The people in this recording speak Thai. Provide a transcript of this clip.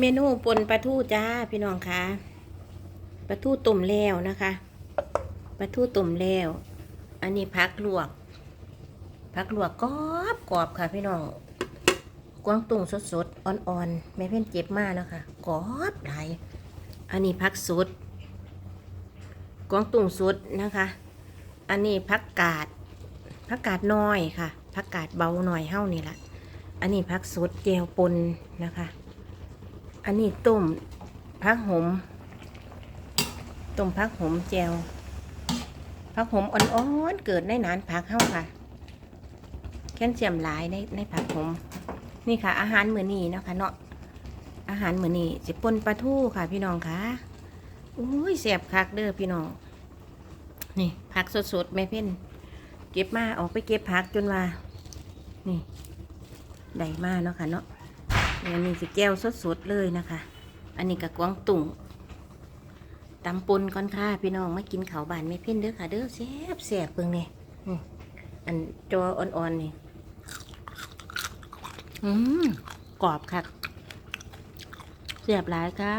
เมนูปนปลาทูจ้าพี่น้องคะปลาทูตุ่มแล้วนะคะปลาทูตุ่มแล้ว อันนี้พักลวกพักลวกกรอบกรอบค่ะ พี่น้องกวางตุ่งสดๆอ่อนๆแม่เพ่นเจ็บมากนะคะกรอบหลยอันนี้พักสดกวางตุ่งสดนะคะ อันนี้พักกาดพักกาดน้อยค่ะพักกาดเบาหน่อยเฮ้านี่แหละอันนี้พักสดเจลปนนะคะ อันนี้ต้มพักหมต้มพักหมแจวพักหมอ่อนๆเกิดในนานผักเข้าค่ะแคลเซียมหลายในในผักหมนี่ค่ะ อาหารมือนี้นะคะเนาะอาหารมือนี้สิป่นปลาทูค่ะ พี่น้องค่ะอุ้ยแสบคักเด้อพี่น้องนี่ผักสดๆแม่เพ่นเก็บมาออกไปเก็บผักจนว่านี่ได้มาเนาะค่ะเนาะ อันนี้สิแก้วสดๆเลยนะคะ อันนี้กับกวางตุ่งตำปนก่อนค่ะพี่น้องมากินเขาบานไม่เพ่นเด้อค่ะ เด้อแซ่บแซ่บเพิ่งเนี่ยอันจออ่อนๆนี่อืมกรอบค่ะแซ่บหลายค่ะ